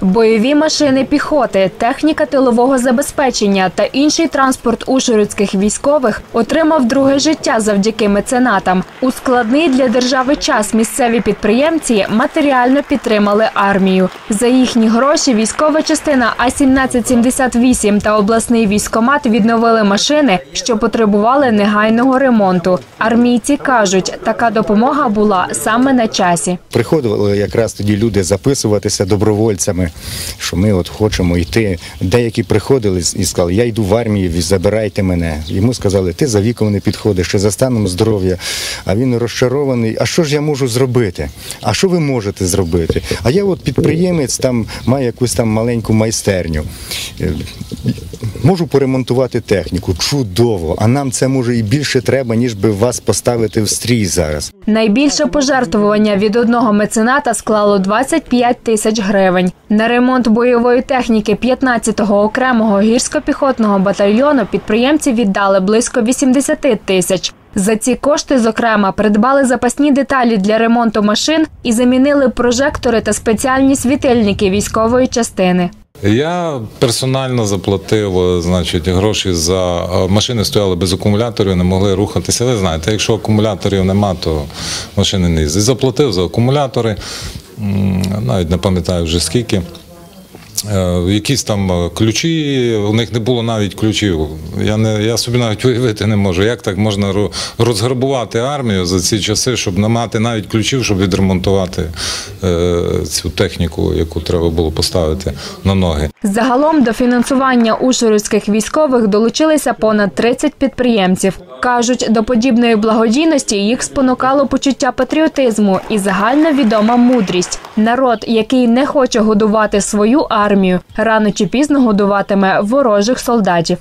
Бойові машини піхоти, техніка тилового забезпечення та інший транспорт ушурицьких військових отримав друге життя завдяки меценатам. У складний для держави час місцеві підприємці матеріально підтримали армію. За їхні гроші військова частина А-1778 та обласний військомат відновили машини, що потребували негайного ремонту. Армійці кажуть, така допомога була саме на часі. Приходили якраз тоді люди записуватися добровольцями, що ми от хочемо йти. Деякі приходили і сказали, я йду в армію, забирайте мене. Йому сказали, ти за віком не підходиш, чи за станом здоров'я. А він розчарований. А що ж я можу зробити? А що ви можете зробити? А я от підприємець там маю якусь там маленьку майстерню. Можу поремонтувати техніку. Чудово. А нам це може і більше треба, ніж би вас поставити в стрій зараз. Найбільше пожертвування від одного мецената склало 25 тисяч гривень. На ремонт бойової техніки 15-го окремого гірсько-піхотного батальйону підприємці віддали близько 80 тисяч. За ці кошти, зокрема, придбали запасні деталі для ремонту машин і замінили прожектори та спеціальні світильники військової частини. Я персонально заплатив е, значить, гроші за е, машини стояли без акумуляторів, не могли рухатися. Ви знаєте, якщо акумуляторів нема, то машини не їздять. Заплатив за акумулятори, навіть не пам'ятаю вже скільки. Е, Якісь там ключі, у них не було навіть ключів. Я, не, я собі навіть уявити не можу, як так можна розграбувати армію за ці часи, щоб не мати навіть ключів, щоб відремонтувати цю техніку, яку треба було поставити на ноги. Загалом до фінансування ушурівських військових долучилися понад 30 підприємців. Кажуть, до подібної благодійності їх спонукало почуття патріотизму і загальновідома мудрість. Народ, який не хоче годувати свою армію, рано чи пізно годуватиме ворожих солдатів.